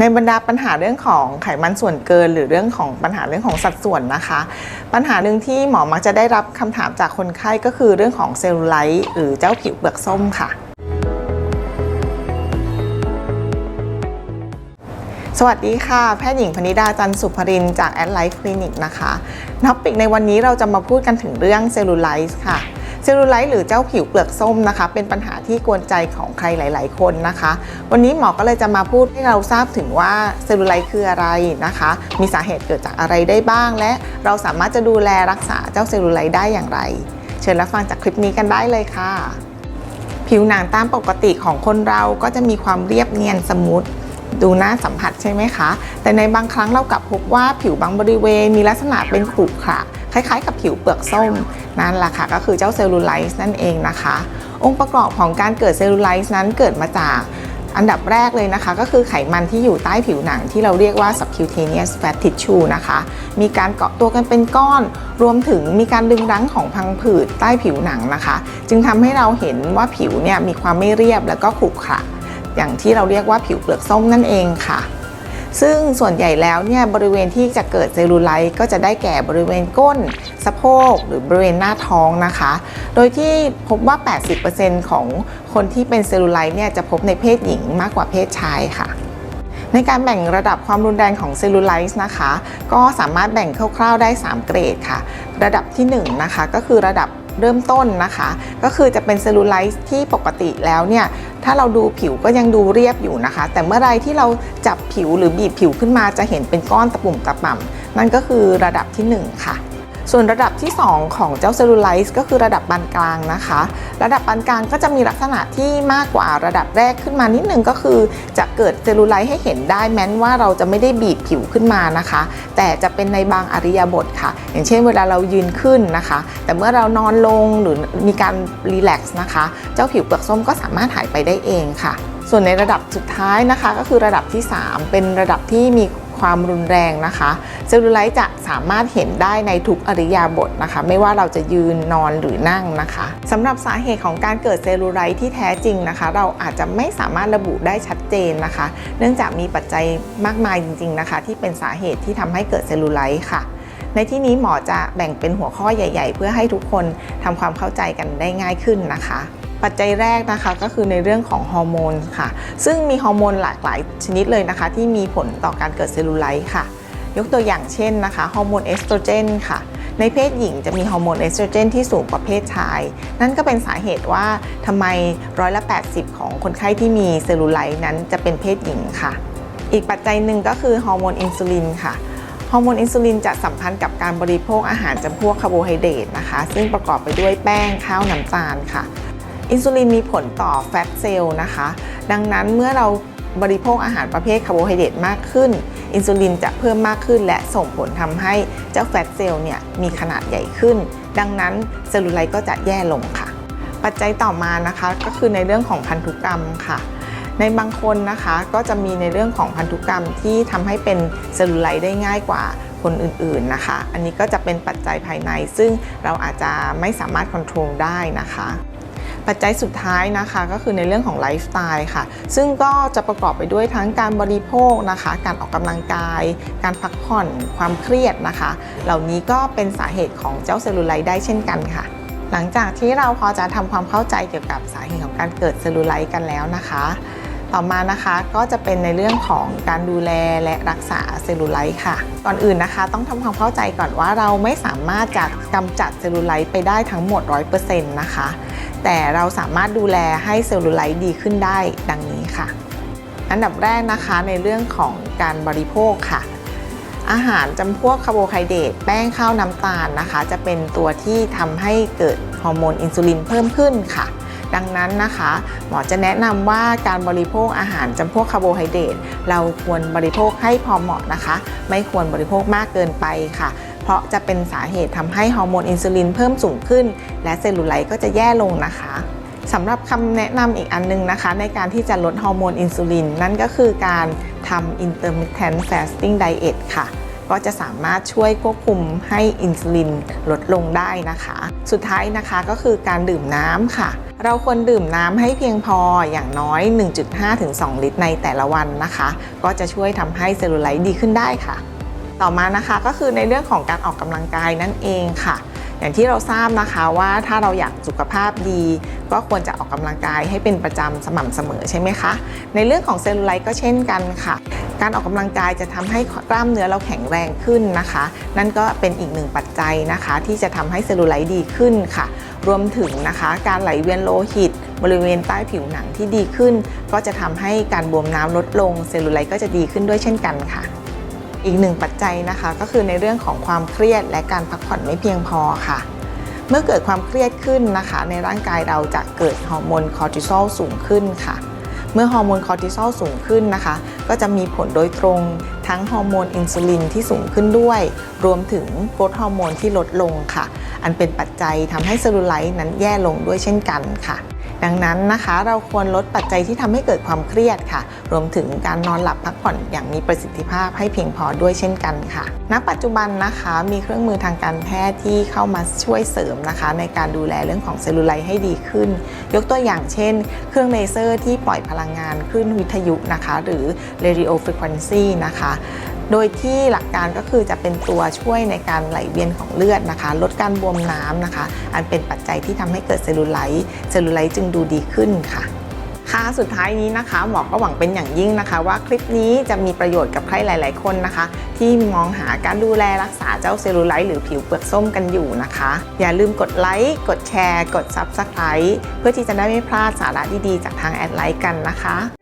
ในบรรดาปัญหาเรื่องของไขมันส่วนเกิน หรือเรื่องของปัญหาเรื่องของสัดส่วนนะคะ ปัญหาหนึ่งที่หมอมักจะได้รับคำถามจากคนไข้ก็คือเรื่องของเซลลูไลท์หรือเจ้าผิวเปลือกส้มค่ะสวัสดีค่ะ แพทย์หญิงพนิดาจันทร์สุภรินทร์จากแอดไลฟ์คลินิกนะคะท็อปิกในวันนี้เราจะมาพูดกันถึงเรื่องเซลลูไลท์ค่ะ เซลลูไลท์หรือเจ้าผิวเปลือกส้มนะคะ เป็นปัญหาที่กวนใจของใครหลาย ๆ คนนะคะ วันนี้หมอก็เลยจะมาพูดให้เราทราบถึงว่าเซลลูไลท์คืออะไรนะคะ มีสาเหตุเกิดจากอะไรได้บ้าง และเราสามารถจะดูแลรักษาเจ้าเซลลูไลท์ได้อย่างไร เชิญรับฟังจากคลิปนี้กันได้เลยค่ะ ผิวหนังตามปกติของคนเราก็จะมีความเรียบเนียนสมูทดูน่าสัมผัสใช่ไหมคะ แต่ในบางครั้งเรากลับพบว่าผิวบางบริเวณมีลักษณะเป็นขรุขระคล้ายๆ กับผิวเปลือกส้ม นั่นแหละค่ะก็คือเจ้าเซลลูไลท์นั่นเองนะคะ องค์ประกอบของการเกิดเซลลูไลท์นั้นเกิดมาจากอันดับแรกเลยนะคะ ก็คือไขมันที่อยู่ใต้ผิวหนังที่เราเรียกว่า subcutaneous fat tissue นะคะ มีการเกาะตัวกันเป็นก้อน รวมถึงมีการดึงรั้งของพังผืดใต้ผิวหนังนะคะ จึงทำให้เราเห็นว่าผิวเนี่ยมีความไม่เรียบแล้วก็ขรุขระอย่างที่เราเรียกว่าผิวเปลือกส้มนั่นเองค่ะ ซึ่งส่วนใหญ่แล้วเนี่ยบริเวณที่จะเกิดเซลลูไลท์ก็จะได้แก่บริเวณก้น สะโพก หรือบริเวณหน้าท้องนะคะ โดยที่พบว่า 80%ของคนที่เป็นเซลลูไลท์เนี่ยจะพบในเพศหญิงมากกว่าเพศชายค่ะในการแบ่งระดับความรุนแรงของเซลลูไลท์นะคะ ก็สามารถแบ่งคร่าวๆได้ 3 เกรดค่ะ ระดับที่ 1 นะคะ ก็คือระดับ เริ่มต้นนะคะ ก็คือจะเป็นเซลลูไลท์ที่ปกติแล้วเนี่ยถ้าเราดูผิวก็ยังดูเรียบอยู่นะคะ แต่เมื่อไรที่เราจับผิวหรือบีบผิวขึ้นมาจะเห็นเป็นก้อนตะปุ่มตะป่ำนั่นก็คือระดับที่ 1 ค่ะ ส่วนระดับที่ 2 ของเจ้าเซลลูไลท์ก็คือระดับปานกลางนะคะ ระดับปานกลางก็จะมีลักษณะที่มากกว่าระดับแรกขึ้นมานิดนึงก็คือ จะเกิดเซลลูไลท์ให้เห็นได้แม้นว่าเราจะไม่ได้บีบผิวขึ้นมานะคะ แต่จะเป็นในบางอริยบทค่ะ อย่างเช่นเวลาเรายืนขึ้นนะคะ แต่เมื่อเรานอนลงหรือมีการรีแลกซ์นะคะ เจ้าผิวเปลือกส้มก็สามารถหายไปได้เองค่ะ ส่วนในระดับสุดท้ายนะคะ ก็คือระดับที่ 3 เป็นระดับที่มี ความรุนแรงนะคะเซลลูไลท์จะสามารถเห็นได้ในทุกอริยาบทนะคะ ไม่ว่าเราจะยืนนอนหรือนั่งนะคะสำหรับสาเหตุของการเกิดเซลลูไลท์ที่แท้จริงนะคะ เราอาจจะไม่สามารถระบุได้ชัดเจนนะคะ เนื่องจากมีปัจจัยมากมายจริง ๆนะคะ ที่เป็นสาเหตุที่ทำให้เกิดเซลลูไลท์ค่ะในที่นี้หมอจะแบ่งเป็นหัวข้อใหญ่ ๆ เพื่อให้ทุกคนทำความเข้าใจกันได้ง่ายขึ้นนะคะ ปัจจัยแรกนะคะก็คือในเรื่องของฮอร์โมนค่ะ ซึ่งมีฮอร์โมนหลากหลายชนิดเลยนะคะ ที่มีผลต่อการเกิดเซลลูไลท์ค่ะ ยกตัวอย่างเช่นนะคะฮอร์โมนเอสโตรเจนค่ะในเพศหญิงจะมีฮอร์โมนเอสโตรเจนที่สูงกว่าเพศชาย นั่นก็เป็นสาเหตุว่าทำไมร้อยละ 80 ของคนไข้ที่มีเซลลูไลท์นั้นจะเป็นเพศหญิงค่ะ อีกปัจจัยหนึ่งก็คือฮอร์โมนอินซูลินค่ะ ฮอร์โมนอินซูลินจะสัมพันธ์กับการบริโภคอาหารจำพวกคาร์โบไฮเดรตนะคะ ซึ่งประกอบไปด้วยแป้งข้าวน้ำตาลค่ะ อินซูลินมีผลต่อแฟตเซลล์นะคะ ดังนั้นเมื่อเราบริโภคอาหารประเภทคาร์โบไฮเดรตมากขึ้น อินซูลินจะเพิ่มมากขึ้น และส่งผลทำให้เจ้าแฟตเซลล์เนี่ยมีขนาดใหญ่ขึ้น ดังนั้นเซลลูไลท์ก็จะแย่ลงค่ะ ปัจจัยต่อมานะคะก็คือในเรื่องของพันธุกรรมค่ะในบางคนนะคะก็จะมีในเรื่องของพันธุกรรมที่ทำให้เป็นเซลลูไลท์ได้ง่ายกว่าคนอื่นๆนะคะ อันนี้ก็จะเป็นปัจจัยภายในซึ่งเราอาจจะไม่สามารถควบคุมได้นะคะ ปัจจัยสุดท้ายนะคะก็คือในเรื่องของไลฟ์สไตล์ค่ะ ซึ่งก็จะประกอบไปด้วยทั้งการบริโภคนะคะ การออกกำลังกาย การพักผ่อน ความเครียดนะคะ เหล่านี้ก็เป็นสาเหตุของเจ้าเซลลูไลท์ได้เช่นกันค่ะ หลังจากที่เราพอจะทำความเข้าใจเกี่ยวกับสาเหตุของการเกิดเซลลูไลท์กันแล้วนะคะต่อมานะคะก็จะเป็นในเรื่องของการดูแลและรักษาเซลลูไลท์ค่ะ ก่อนอื่นนะคะ ต้องทำความเข้าใจก่อนว่าเราไม่สามารถจะกำจัดเซลลูไลท์ไปได้ทั้งหมด 100%นะคะ แต่เราสามารถดูแลให้เซลลูไลท์ดีขึ้นได้ดังนี้ค่ะ อันดับแรกนะคะในเรื่องของการบริโภคค่ะ อาหารจำพวกคาร์โบไฮเดรตแป้งข้าวน้ำตาลนะคะ จะเป็นตัวที่ทำให้เกิดฮอร์โมนอินซูลินเพิ่มขึ้นค่ะดังนั้นนะคะ หมอจะแนะนำว่าการบริโภคอาหารจำพวกคาร์โบไฮเดรตเราควรบริโภคให้พอเหมาะนะคะ ไม่ควรบริโภคมากเกินไปค่ะ ราะจะเป็นสาเหตุทำให้ฮอร์โมนอินซูลินเพิ่มสูงขึ้น และเซลลูไลท์ก็จะแย่ลงนะคะสำหรับคำแนะนำอีกอันนึงนะคะ ในการที่จะลดฮอร์โมนอินซูลิน นั่นก็คือการทำ intermittent fasting diet ค่ะ ก็จะสามารถช่วยควบคุมให้อินซูลินลดลงได้นะคะ สุดท้ายนะคะก็คือการดื่มน้ำค่ะ เราควรดื่มน้ำให้เพียงพออย่างน้อย 1.5-2 ลิตรในแต่ละวันนะคะ ก็จะช่วยทำให้เซลลูไลท์ดีขึ้นได้ค่ะ ต่อมานะคะก็คือในเรื่องของการออกกำลังกายนั่นเองค่ะ อย่างที่เราทราบนะคะว่าถ้าเราอยากสุขภาพดี ก็ควรจะออกกำลังกายให้เป็นประจำสม่ำเสมอใช่ไหมคะ ในเรื่องของเซลลูไลท์ก็เช่นกันค่ะ การออกกำลังกายจะทำให้กล้ามเนื้อเราแข็งแรงขึ้นนะคะ นั่นก็เป็นอีกหนึ่งปัจจัยนะคะ ที่จะทำให้เซลลูไลท์ดีขึ้นค่ะ รวมถึงนะคะการไหลเวียนโลหิตบริเวณใต้ผิวหนังที่ดีขึ้น ก็จะทำให้การบวมน้ำลดลงเซลลูไลท์ก็จะดีขึ้นด้วยเช่นกันค่ะ อีกหนึ่งปัจจัยนะคะ ก็คือในเรื่องของความเครียดและการพักผ่อนไม่เพียงพอค่ะ เมื่อเกิดความเครียดขึ้นนะคะ ในร่างกายเราจะเกิดฮอร์โมนคอร์ติซอลสูงขึ้นค่ะ เมื่อฮอร์โมนคอร์ติซอลสูงขึ้นนะคะ ก็จะมีผลโดยตรงทั้งฮอร์โมนอินซูลินที่สูงขึ้นด้วย รวมถึงโกรทฮอร์โมนที่ลดลงค่ะ อันเป็นปัจจัยทำให้เซลลูไลท์นั้นแย่ลงด้วยเช่นกันค่ะ ดังนั้นนะคะ เราควรลดปัจจัยที่ทำให้เกิดความเครียดค่ะ รวมถึงการนอนหลับพักผ่อนอย่างมีประสิทธิภาพให้เพียงพอด้วยเช่นกันค่ะ ณ ปัจจุบันนะคะมีเครื่องมือทางการแพทย์ที่เข้ามาช่วยเสริมนะคะ ในการดูแลเรื่องของเซลลูไลท์ให้ดีขึ้น ยกตัวอย่างเช่น เครื่องเลเซอร์ที่ปล่อยพลังงานคลื่นวิทยุนะคะ หรือ radio frequency นะคะ โดยที่หลักการก็คือจะเป็นตัวช่วยในการไหลเวียนของเลือดนะคะ ลดการบวมน้ำนะคะ อันเป็นปัจจัยที่ทำให้เกิดเซลลูไลท์เซลลูไลท์จึงดูดีขึ้นค่ะค่ะสุดท้ายนี้นะคะหมอก็หวังเป็นอย่างยิ่งนะคะ ว่าคลิปนี้จะมีประโยชน์กับใครหลาย ๆ คนนะคะ ที่มองหาการดูแลรักษาเจ้าเซลลูไลท์หรือผิวเปลือกส้มกันอยู่นะคะ อย่าลืมกดไลค์กดแชร์ กด Subscribe เพื่อที่จะได้ไม่พลาดสาระดี ๆ จากทางแอดไลค์กันนะคะ